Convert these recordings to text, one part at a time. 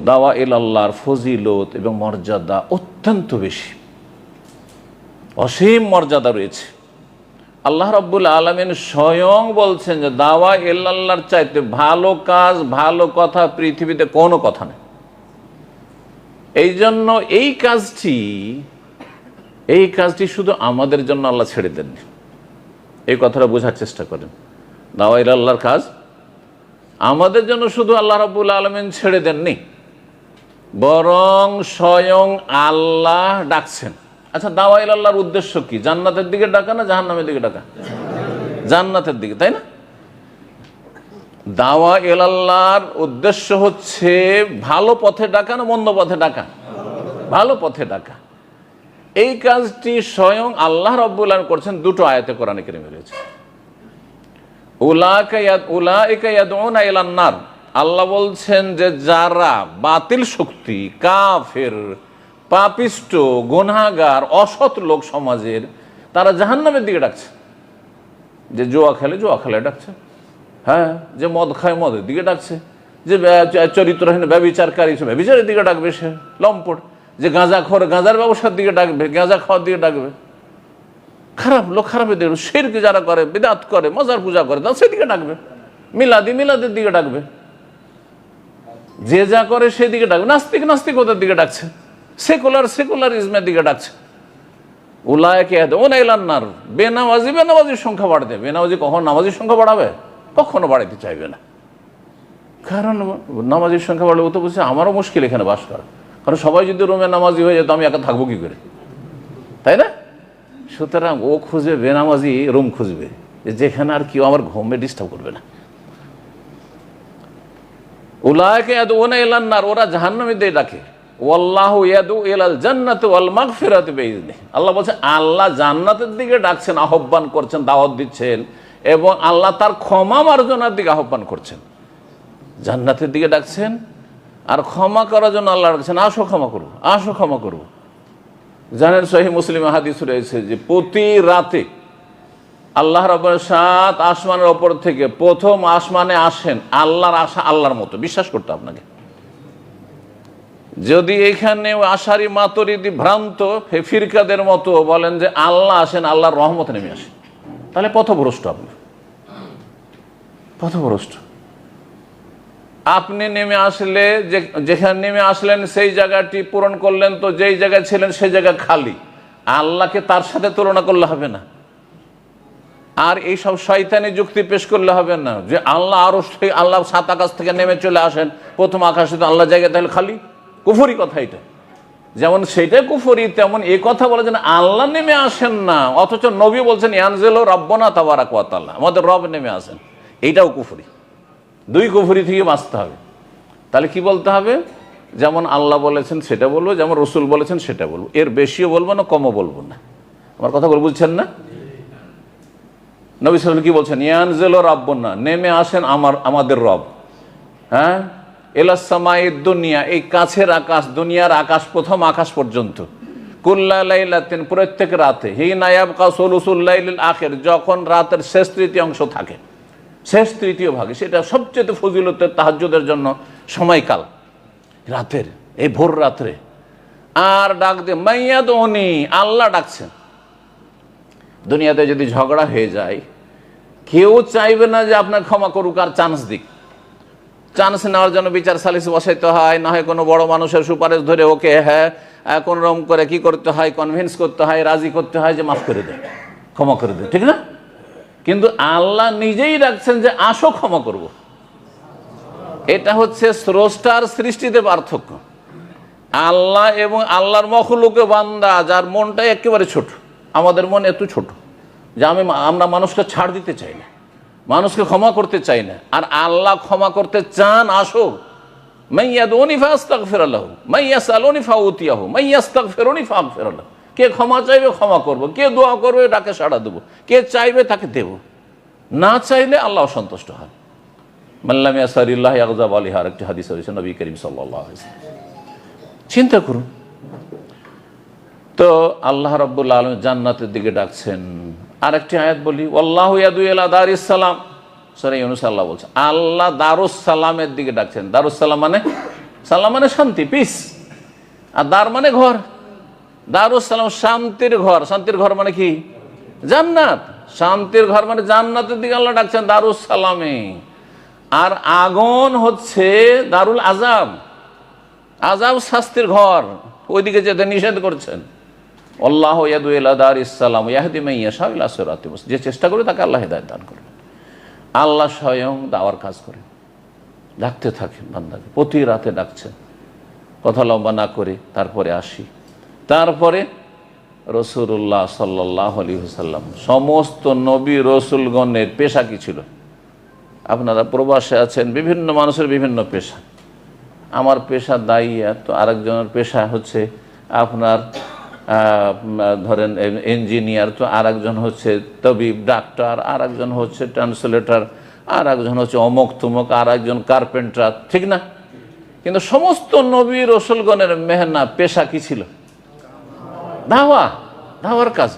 দাওয়া এল আল্লাহর ফজিলত এবং মর্যাদা অত্যন্ত বেশি। অসীম মর্যাদা রয়েছে। আল্লাহ রব্বুল আলমিন স্বয়ং বলছেন যে, দাওয়া এল আল্লাহর চাইতে ভালো কাজ, ভালো কথা পৃথিবীতে কোনো কথা নেই। এই জন্য এই কাজটি এই কাজটি শুধু আমাদের জন্য আল্লাহ ছেড়ে দেননি। এই কথাটা বোঝার চেষ্টা করেন। দাওয়া আল্লাহর কাজ আমাদের জন্য শুধু আল্লাহ রব্বুল আলমিন ছেড়ে দেননি। বরং স্বয়ং আল্লাহ ডাকছেন। আচ্ছা দাওয়াইল আল্লাহর উদ্দেশ্য কি? জান্নাতের দিকে ডাকা না জাহান্নামের দিকে ডাকা? জান্নাতের দিকে, তাই না? দাওয়া এল আল্লাহর উদ্দেশ্য হচ্ছে ভালো পথে ডাকা না মন্দ পথে ডাকা? ভালো পথে ডাকা। এই কাজটি স্বয়ং আল্লাহ রব্বুল করছেন, দুটো আয়াতে কোরআনে কেরিমে রয়েছে। উলার আল্লাহ বলছেন যে যারা বাতিল শক্তি, কাফের, পাপিষ্ট গুনাগার অসৎ লোক সমাজের, তারা জাহান্নামের দিকে ডাকছে। যে জোয়া খেলে জোয়া খেলে ডাকছে। হ্যাঁ যে মদ খায়, মদের দিকে ডাকছে। যে চরিত্রহীন, ব্যবিচারকারী, সে ব্যবিচারের দিকে ডাকবে সে, লম্পট। যে গাঁজা খোর, গাঁজার ব্যবসার দিকে ডাকবে, গাঁজা খাওয়ার দিকে ডাকবে। খারাপ লোক খারাপের দিকে শিরকে যারা করে, বিদাত করে, মজার পূজা করে, তারা সেদিকে ডাকবে। মিলাদি, মিলাদের দিকে ডাকবে। যে যা করে সেদিকে ডাকবে। নাস্তিক নাস্তিক ওদের দিকে ডাকছে। সেকুলার সেকুলারিজমের দিকে ডাকছে। উলায়কে ওনাইলান্নার বেনামাজি, বেনামাজির সংখ্যা বাড়াতে। বেনামাজি কখন নামাজির সংখ্যা বাড়াবে? কখনো বাড়াইতে চাইবে না। কারণ নামাজির সংখ্যা বাড়লে ও তো বলছে, আমারও মুশকিল এখানে বাস করা। কারণ সবাই যদি রোমে নামাজি হয়ে যেত, আমি একা থাকব কি করে? তাই না? সুতরাং ও খুঁজবে, বেনামাজি রুম খুঁজবে। যেখানে আর কেউ আমার ঘুমে ডিস্টার্ব করবে না। ওরা ডাকে। ওয়াল্লাহ ইয়াদু বিইজনি আল্লাহ আল্লাহ জান্নাতের দিকে ডাকছেন, আহ্বান করছেন, দাওয়াত দিচ্ছেন এবং আল্লাহ তার ক্ষমা মার্জনার দিকে আহ্বান করছেন। জান্নাতের দিকে ডাকছেন আর ক্ষমা করার জন্য আল্লাহ ডাকছেন, আসো ক্ষমা করব আসো ক্ষমা করব জানেন সহি মুসলিম হাদিস রয়েছে যে প্রতি রাতে আল্লাহ রবের সাত আসমানের ওপর থেকে প্রথম আসমানে আসেন আল্লাহর আশা আল্লাহর মতো। বিশ্বাস করতে আপনাকে। যদি এখানে আশারি মাতরিদি ভ্রান্ত ফিরকাদের মতো বলেন যে আল্লাহ আসেন, আল্লাহর রহমত নেমে আসেন। তাহলে পথভ্রষ্ট আপনি। পথভ্রষ্ট। আপনি নেমে আসলে যে, যেখানে নেমে আসলেন সেই জায়গাটি পূরণ করলেন তো যেই জায়গায় ছিলেন সেই জায়গা খালি। আল্লাহকে তার সাথে তুলনা করলে হবে না। আর এইসব শয়তানি যুক্তি পেশ করলে হবে না। যে আল্লাহ আরও আল্লাহ সাত আকাশ থেকে নেমে চলে আসেন, প্রথম আকাশে তো আল্লাহ জায়গায় তাহলে খালি। কুফুরি কথা এটা। যেমন সেটাই কুফুরি, তেমন এই কথা বলে যেন আল্লাহ নেমে আসেন না। অথচ নবী বলছেন ইয়ানজেলো রব্বনা তাবারা কোয়াতাল্লাহ আমাদের রব নেমে আসেন। এইটাও কুফুরি। দুই কুফুরি থেকে বাঁচতে হবে। তাহলে কি বলতে হবে? যেমন আল্লাহ বলেছেন, সেটা বলব। যেমন রসুল বলেছেন, সেটা বলব। এর বেশিও বলব না, কমও বলব না। আমার কথা বলে বুঝছেন না? নবী সাল কি বলছেন? ইয়ানজেল রাব্বনা নেমে আসেন আমার, আমাদের রব। হ্যাঁ? এলাসামাই দুনিয়া এই কাছের আকাশ, দুনিয়ার আকাশ, প্রথম আকাশ পর্যন্ত। কুল্লাইলাতিন প্রত্যেক রাতে। হি নায়াব কাসুলুসুল্লাইল আখের যখন রাতের শেষ তৃতীয় অংশ থাকে। শেষ তৃতীয় ভাগে, সেটা সবচেয়ে ফজিলতের তাহাজ্যদের জন্য সময়কাল। রাতের, এই ভোর রাত্রে। আর ডাক দে মাইয়াদ আল্লাহ ডাকছেন। দুনিয়াতে যদি ঝগড়া হয়ে যায়, কেউ চাইবে না যে আপনার ক্ষমা করুক আর চান্স দিক। চান্স নেওয়ার জন্য বিচার সালিস বসাইতে হয়, না হয় কোনো বড় মানুষের সুপারিশ ধরে ওকে হ্যাঁ কোন রকম করে কি করতে হয় কনভিন্স করতে হয়, রাজি করতে হয় যে মাফ করে দে ক্ষমা করে দে ঠিক না? কিন্তু আল্লাহ নিজেই রাখছেন যে আসো ক্ষমা করব। এটা হচ্ছে স্রষ্টার সৃষ্টিতে পার্থক্য। আল্লাহ এবং আল্লাহর মখলুকে বান্দা, যার মনটাই একেবারে ছোট। আমাদের মন এত ছোট যে আমি আমরা মানুষকে ছাড় দিতে চাই না, মানুষকে ক্ষমা করতে চাই না। আর আল্লাহ ক্ষমা করতে চান, আসো। কে ক্ষমা চাইবে, ক্ষমা করব। কে দোয়া করবে, তাকে সাড়া দেবো। কে চাইবে, তাকে দেব। না চাইলে আল্লাহ সন্তুষ্ট হন। মাল্লাম ইয়াসারিল্লাহ আকজাব আলী আর একটি হাদিস হয়েছে নবী করিম সাল্লাহ চিন্তা করুন তো আল্লাহ রব্বুল আলম জান্নাতের দিকে ডাকছেন। আরেকটি আয়াত বলি আল্লাহ ইয়াদুল্লাহ দারিসালাম সরাই অনুস আল্লাহ বলছে, আল্লাহ দারুসালামের দিকে ডাকছেন। দারুসালাম মানে সালাম মানে শান্তি পিস আর দার মানে ঘর। দারুসালাম শান্তির ঘর। শান্তির ঘর মানে কি? জান্নাত। শান্তির ঘর মানে জান্নাতের দিকে আল্লাহ ডাকছেন দারুস সালামে আর আগুন হচ্ছে দারুল আজাব আজাব শাস্তির ঘর। ওইদিকে যেতে নিষেধ করছেন। আল্লাহ ইয়াদুল্লাহ ইসালাম ইয়াহদি মাইয়া সাহিল আসরাতে যে চেষ্টা করে তাকে আল্লাহ হেদায়ত দান করে আল্লাহ স্বয়ং দাওয়ার কাজ করে ডাকতে থাকেন বান্দাকে। প্রতি রাতে ডাকছেন। কথা লম্বা না করে তারপরে আসি। তারপরে রসুল্লাহ সাল্লাহ আলী হুসাল্লাম সমস্ত নবী রসুলগণের পেশা কি ছিল? আপনারা প্রবাসে আছেন, বিভিন্ন মানুষের বিভিন্ন পেশা। আমার পেশা দায়ী তো আরেকজনের পেশা হচ্ছে আপনার ধরেন ইঞ্জিনিয়ার তো আর একজন হচ্ছে তবিব ডাক্তার আর একজন হচ্ছে ট্রান্সলেটর আর একজন হচ্ছে অমুক তুমুক আর একজন কার্পেন্টার ঠিক না? কিন্তু সমস্ত নবী রসুলগণের মেহনা, পেশা কি ছিল? ধাওয়া ধাওয়ার কাজ।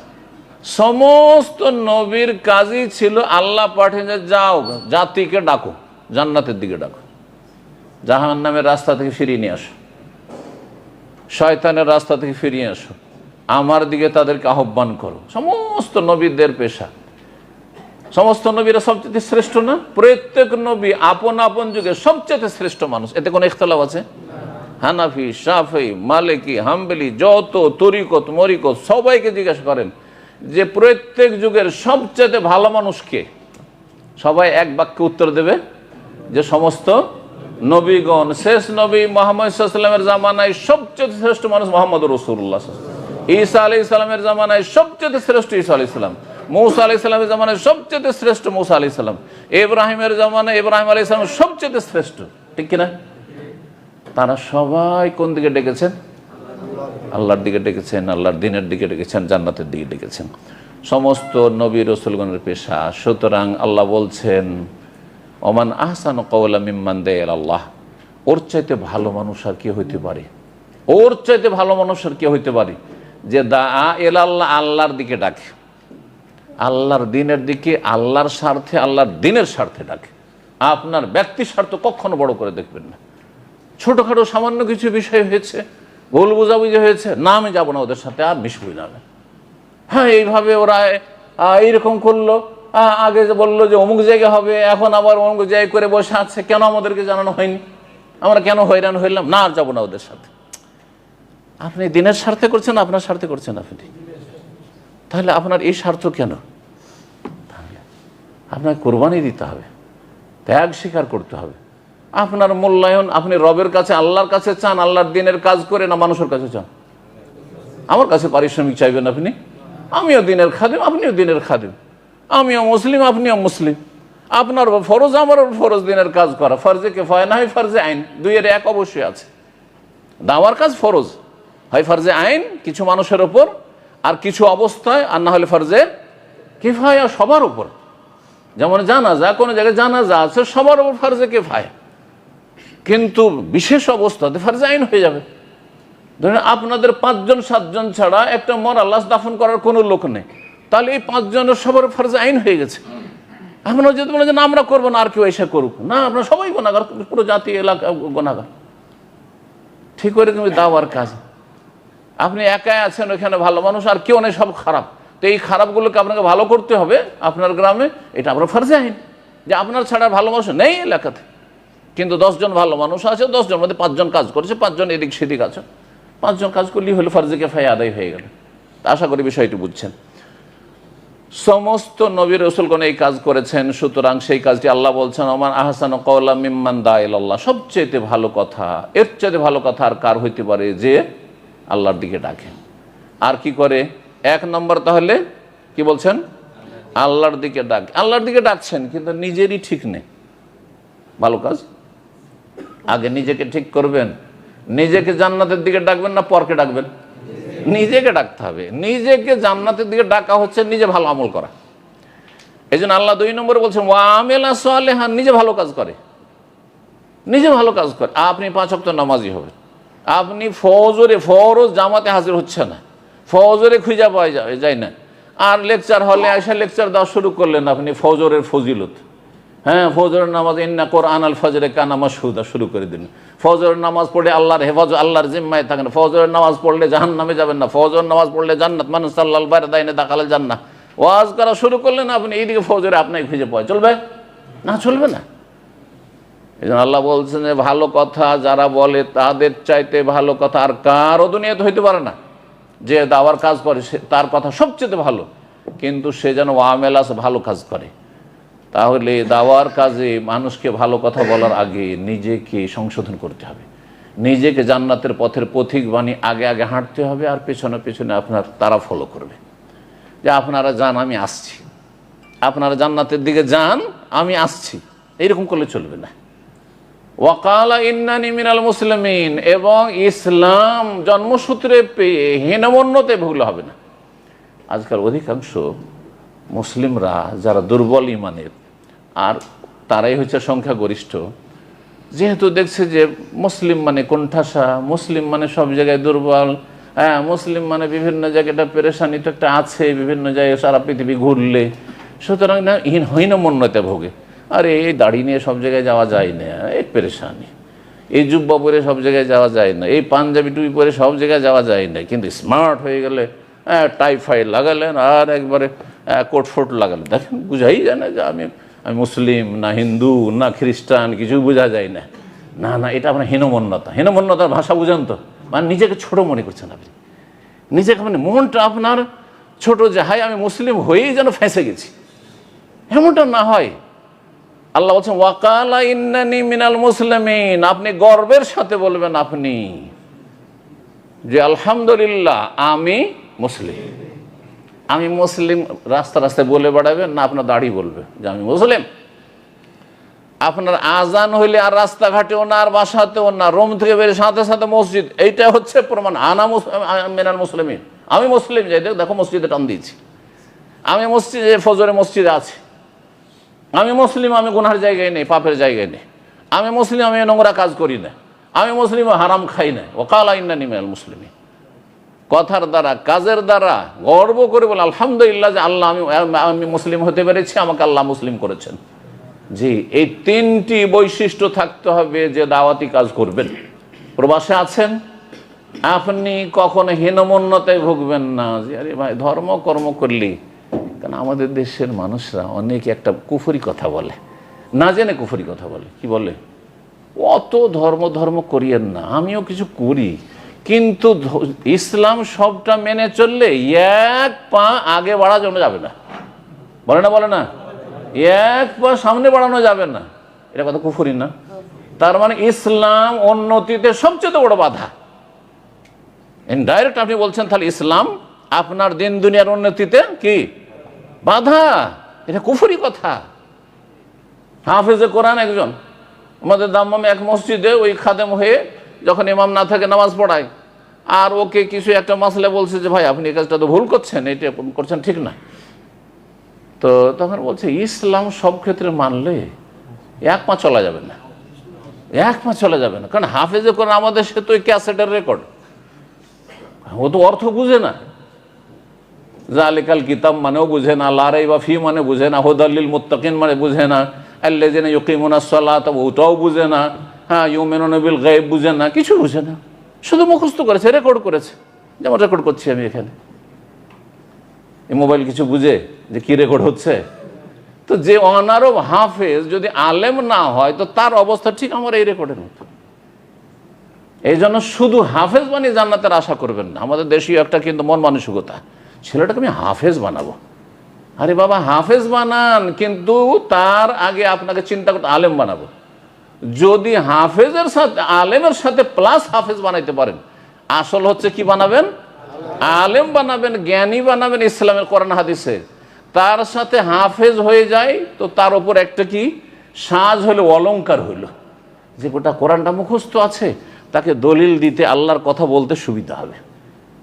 সমস্ত নবীর কাজই ছিল আল্লাহ পাঠিয়ে যে, যাও, জাতিকে ডাকো, জান্নাতের দিকে ডাকো। জাহান নামের রাস্তা থেকে ফিরিয়ে নিয়ে আসো। শয়তানের রাস্তা থেকে ফিরিয়ে আসো। আমার দিকে তাদেরকে আহ্বান করো। সমস্ত নবীদের পেশা। সমস্ত নবীরা সবচেয়ে শ্রেষ্ঠ না? প্রত্যেক নবী আপন আপন যুগে সবচেয়ে শ্রেষ্ঠ মানুষ। এতে কোনো ইখতলাফ আছে? হানাফি সাফি মালিকি, হাম্বেলি, যত তরিকত, মরিকত, সবাইকে জিজ্ঞাসা করেন যে প্রত্যেক যুগের সবচেয়ে ভালো মানুষকে সবাই এক বাক্যে উত্তর দেবে যে সমস্ত নবীগণ, শেষ নবী মোহাম্মদ জামানায় সবচেয়ে শ্রেষ্ঠ মানুষ মোহাম্মদ রসুল্লাহ ঈসা আলি ইসলামের জামানায় সবচেয়ে শ্রেষ্ঠ ঈসা আলি ইসলাম মৌসা আলি ইসলামের জামানায় সবচেয়ে শ্রেষ্ঠ মৌসা আলি ইসলাম ইব্রাহিমের জামানায় ইব্রাহিম আলী ইসলাম সবচেয়ে শ্রেষ্ঠ। ঠিক কিনা? তারা সবাই কোন দিকে ডেকেছেন? আল্লাহর দিকে ডেকেছেন, আল্লাহর দিনের দিকে ডেকেছেন, জান্নাতের দিকে ডেকেছেন। সমস্ত নবী রসুলগণের পেশা। সুতরাং আল্লাহ বলছেন, ওমান আহসান কওলা মিম্মান দে আল্লাহ। ওর চাইতে ভালো মানুষ আর কি হইতে পারে? ওর চাইতে ভালো মানুষ আর কি হইতে পারে? যে দা এল আল্লাহ আল্লাহর দিকে ডাকে। আল্লাহর দিনের দিকে, আল্লাহর স্বার্থে, আল্লাহর দিনের স্বার্থে ডাকে। আপনার ব্যক্তি স্বার্থ কখনো বড় করে দেখবেন না। ছোটোখাটো সামান্য কিছু বিষয় হয়েছে, ভুল বোঝাবুঝি হয়েছে, না আমি যাব না ওদের সাথে, আর মিশবই না হ্যাঁ এইভাবে ওরা এইরকম করল আগে যে বলল যে অমুক জায়গা হবে, এখন আবার অমুক জায়গায় করে বসে আছে, কেন আমাদেরকে জানানো হয়নি? আমরা কেন হয়রান হইলাম? না, আর যাব না ওদের সাথে। আপনি দিনের স্বার্থে করছেন, আপনার স্বার্থে করছেন আপনি। তাহলে আপনার এই স্বার্থ কেন? আপনাকে কোরবানি দিতে হবে, ত্যাগ স্বীকার করতে হবে। আপনার মূল্যায়ন আপনি রবের কাছে, আল্লাহর কাছে চান, আল্লাহর দিনের কাজ করে না মানুষের কাছে চান? আমার কাছে পারিশ্রমিক চাইবেন আপনি? আমিও দিনের খাদিম, আপনিও দিনের খাদিম। আমিও মুসলিম, আপনিও মুসলিম। আপনার ফরজ, আমারও ফরজ দিনের কাজ করা। ফরজে কে ফয় না হয় ফরজে আইন। দুইয়ের এক অবশ্যই আছে। দাওয়ার কাজ ফরজ। হয় ফরজে আইন, কিছু মানুষের ওপর আর কিছু অবস্থায়, আর না হলে ফরজে কিফায়া সবার উপর। যেমন জানাজা, কোনো জায়গায় জানাজা আছে, সবার উপর ফরজে কেফায়া। কিন্তু বিশেষ অবস্থাতে ফরজে আইন হয়ে যাবে। ধরেন আপনাদের পাঁচজন, সাতজন ছাড়া একটা মরা লাশ দাফন করার কোনো লোক নেই। তাহলে এই পাঁচজনের সবার ফরজে আইন হয়ে গেছে। আপনারা যদি বলেন যে না, আমরা করব না, আর কেউ এসে করুক। না, আপনারা সবাই গোনাগার পুরো জাতি, এলাকা গোনাগার ঠিক করে তুমি দাওয়ার কাজ। আপনি একাই আছেন ওখানে ভালো মানুষ, আর কেউ নেই, সব খারাপ। তো এই খারাপগুলোকে আপনাকে ভালো করতে হবে আপনার গ্রামে, এটা আমরা ফার্জে আইন যে আপনার ছাড়া ভালো মানুষ নেই এলাকাতে। কিন্তু দশজন ভালো মানুষ আছে, দশজন মধ্যে পাঁচজন কাজ করেছে, পাঁচজন এদিক সেদিক আছে। পাঁচজন কাজ করলেই হলে ফার্জেকে ফাই আদায় হয়ে গেল। আশা করি বিষয়টি বুঝছেন। সমস্ত নবীর রসুলগণ এই কাজ করেছেন, সুতরাং সেই কাজটি আল্লাহ বলছেন আমার আহসান কওলা মিম্মান দাইল আল্লাহ সবচেয়ে ভালো কথা, এর চাইতে ভালো কথা আর কার হইতে পারে যে আল্লাহর দিকে ডাকে। আর কি করে? এক নম্বর তাহলে কি বলছেন? আল্লাহর দিকে ডাক। আল্লাহর দিকে ডাকছেন, কিন্তু নিজেরই ঠিক নেই। ভালো কাজ? আগে নিজেকে ঠিক করবেন। নিজেকে জান্নাতের দিকে ডাকবেন না পরকে ডাকবেন? নিজেকে ডাকতে হবে। নিজেকে জান্নাতের দিকে ডাকা হচ্ছে নিজে ভালো আমল করা। এই জন্য আল্লাহ দুই নম্বরে বলছেন ওয়ামেলা সোয়ালেহান নিজে ভালো কাজ করে। নিজে ভালো কাজ করে। আপনি পাঁচ অক্ট নামাজি হবেন। আপনি ফজরে ফরজ জামাতে হাজির হচ্ছে না। ফজরে খুঁজা পাওয়া যাবে যায় না। আর লেকচার হলে এসে লেকচার দেওয়া শুরু করলেন আপনি ফজরের ফজিলত। হ্যাঁ ফজরের নামাজ, ইন্না কোরআন আল ফজরে কানা মাসহুদা শুরু করে দিন ফজরের নামাজ পড়লে আল্লাহর হেফাজ আল্লাহর জিম্মায় থাকেন। ফজরের নামাজ পড়লে জাহান নামে যাবেন না। ফজর নামাজ পড়লে জান্নাত। মানুষ সাল্লাল বাইরে দাইনে দাখালে যান না ওয়াজ করা শুরু করলেন আপনি। এইদিকে ফজরে আপনাকে খুঁজে পাওয়া। চলবে? না চলবে না। আল্লাহ বলছেন যে ভালো কথা, যারা বলে তাদের চাইতে ভালো কথা আর কারও দুনিয়াতে হইতে পারে না। যে দাওয়ার কাজ করে, সে তার কথা সবচেয়ে ভালো। কিন্তু সে যেন ওয়ামেলাস ভালো কাজ করে। তাহলে দাওয়ার কাজে মানুষকে ভালো কথা বলার আগে নিজেকে সংশোধন করতে হবে। নিজেকে জান্নাতের পথের পথিক বাণী আগে আগে হাঁটতে হবে আর পেছনে পেছনে আপনার তারা ফলো করবে। যে আপনারা যান, আমি আসছি। আপনারা জান্নাতের দিকে যান, আমি আসছি। এইরকম করলে চলবে না। ওয়াকালা ইন্নানি মিনাল মুসলিমিন, এবং ইসলাম জন্মসূত্রে পেয়ে হীনমন্যতে ভুগলে হবে না। আজকাল অধিকাংশ মুসলিমরা যারা দুর্বল ইমানের, আর তারাই হচ্ছে সংখ্যাগরিষ্ঠ, যেহেতু দেখছে যে মুসলিম মানে কোণঠাসা, মুসলিম মানে সব জায়গায় দুর্বল হ্যাঁ মুসলিম মানে বিভিন্ন জায়গাটা পেরেশানি তো একটা আছে, বিভিন্ন জায়গায় সারা পৃথিবী ঘুরলে। সুতরাং না, হীন হীনমন্যতে ভোগে। আরে, এই দাড়ি নিয়ে সব জায়গায় যাওয়া যায় না, এই পেরেশানি। এই জুব্বা পরে সব জায়গায় যাওয়া যায় না, এই পাঞ্জাবি টুপি পরে সব জায়গায় যাওয়া যায় না। কিন্তু স্মার্ট হয়ে গেলে হ্যাঁ টাইফাইড লাগালেন আর একবারে কোট ফোট লাগালেন। দেখেন, বুঝাই যায় না যে আমি আমি মুসলিম, না হিন্দু, না খ্রিস্টান কিছু বোঝা যায় না। না না, এটা আপনার হীনমন্যতা। হীনমন্যতার ভাষা বুঝান তো? মানে নিজেকে ছোট মনে করছেন আপনি। নিজেকে মানে মনটা আপনার ছোট যে হাই আমি মুসলিম হয়েই যেন ফেঁসে গেছি। এমনটা না হয়। আল্লাহ বলছেন, ওয়াকালা ইন্নানি মিনাল মুসলিমিন। আপনি গর্বের সাথে বলবেন, আপনি। যে, আলহামদুলিল্লাহ, আমি মুসলিম। আমি মুসলিম রাস্তা রাস্তায় বলে বেড়াবেন না, আপনার দাড়ি বলবে যে, আমি মুসলিম। আপনার আজান হইলে আর রাস্তাঘাটেও না, আর বাসাতেও না, রোম থেকে বেরিয়ে সাথে সাথে মসজিদ, এইটা হচ্ছে প্রমাণ। আনা মেনার মুসলিমিন। আমি মুসলিম, যাই দেখ, দেখো মসজিদে টান দিয়েছি। আমি মসজিদে, ফজরে মসজিদে আছি। আমি মুসলিম, আমি গুনার জায়গায় নেই, পাপের জায়গায় নেই। আমি মুসলিম, আমি নোংরা কাজ করি না। আমি মুসলিম হারাম খাই না। ওকালা ইন্না নিমেল মুসলিম কথার দ্বারা, কাজের দ্বারা গর্ব করে বলে, আলহামদুলিল্লাহ যে আল্লাহ আমি আমি মুসলিম হতে পেরেছি, আমাকে আল্লাহ মুসলিম করেছেন। জি, এই তিনটি বৈশিষ্ট্য থাকতে হবে যে দাওয়াতি কাজ করবেন। প্রবাসে আছেন, আপনি কখনো হীনমন্যতায় ভুগবেন না। যে আরে ভাই, ধর্ম কর্ম করলি কারণ আমাদের দেশের মানুষরা অনেকে একটা কুফরি কথা বলে। না জেনে কুফরি কথা বলে। কি বলে? অত ধর্ম ধর্ম করিয়েন না। আমিও কিছু করি। কিন্তু ইসলাম সবটা মেনে চললে এক পা আগে বাড়া যাবে না। বলে না বলে না? এক পা সামনে বাড়ানো যাবে না। এটা কথা কুফরি না। তার মানে ইসলাম উন্নতিতে সবচেয়ে বড় বাধা। ডাইরেক্ট আপনি বলছেন তাহলে ইসলাম আপনার দিন দুনিয়ার উন্নতিতে কি? বাধা, এটা কুফুরি কথা। হাফেজে কোরআন একজন, আমাদের দাম্মামে এক মসজিদে ওই খাদেম হয়ে যখন ইমাম না থাকে নামাজ পড়ায়, আর ওকে কিছু একটা মাসলে বলছে যে, ভাই, আপনি এই কাজটা তো ভুল করছেন, এটা করছেন ঠিক না। তো তখন বলছে, ইসলাম সব ক্ষেত্রে মানলে এক পা চলা যাবে না, এক পা চলা যাবে না। কারণ হাফেজে কোরআন আমাদের সে তো ক্যাসেটের রেকর্ড ও তো অর্থ বুঝে না। জালিকাল কিতাব মানেও বুঝে না লারাই বা ফি মানে বুঝে না হোদাল্লিল মুত্তাকিন মানে বুঝে না আল্লেজেন ইউকিমুনা সালাত ওটাও বুঝে না হ্যাঁ ইউমেন নবিল গায়েব বুঝে না কিছু বুঝে না। শুধু মুখস্থ করেছে রেকর্ড করেছে। যেমন রেকর্ড করছি আমি এখানে। এই মোবাইল কিছু বুঝে যে কি রেকর্ড হচ্ছে? তো যে অনারব হাফেজ যদি আলেম না হয়, তো তার অবস্থা ঠিক আমার এই রেকর্ডের মতো। এই জন্য শুধু হাফেজ বানিয়ে জান্নাতের আশা করবেন না। আমাদের দেশীয় একটা কিন্তু মন মানসিকতা। ছেলেটাকে আমি হাফেজ বানাবো। আরে বাবা, হাফেজ বানান, কিন্তু তার আগে আপনাকে চিন্তা করতে আলেম বানাবো। যদি হাফেজের সাথে, আলেমের সাথে প্লাস হাফেজ বানাইতে পারেন, আসল হচ্ছে কি বানাবেন? আলেম বানাবেন, জ্ঞানী বানাবেন ইসলামের কোরআন হাদিসে। তার সাথে হাফেজ হয়ে যায়, তো তার উপর একটা কি? সাজ হলো অলঙ্কার হইল যে গোটা কোরআনটা মুখস্থ আছে, তাকে দলিল দিতে আল্লাহর কথা বলতে সুবিধা হবে।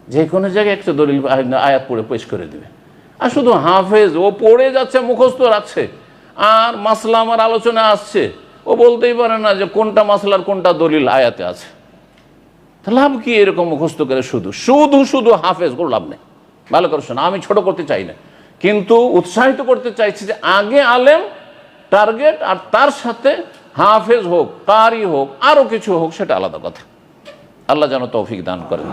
যে কোনো জায়গায় একটা দলিল আয়াত পড়ে পেশ করে দেবে। আর শুধু হাফেজ, ও পড়ে যাচ্ছে, মুখস্থ রাখছে। আর মাসলা আমার আলোচনা আসছে। ও বলতেই পারে না যে কোনটা মাসলার, কোনটা দলিল আয়াতে আছে। লাভ কি এরকম মুখস্থ করে শুধু? শুধু শুধু হাফেজ, কোনো লাভ নেই। ভালো করে শোনা, আমি ছোট করতে চাই না। কিন্তু উৎসাহিত করতে চাইছি যে আগে আলেম টার্গেট আর তার সাথে হাফেজ হোক, কারি হোক আরও কিছু হোক, সেটা আলাদা কথা। আল্লাহ যেন তৌফিক দান করেন।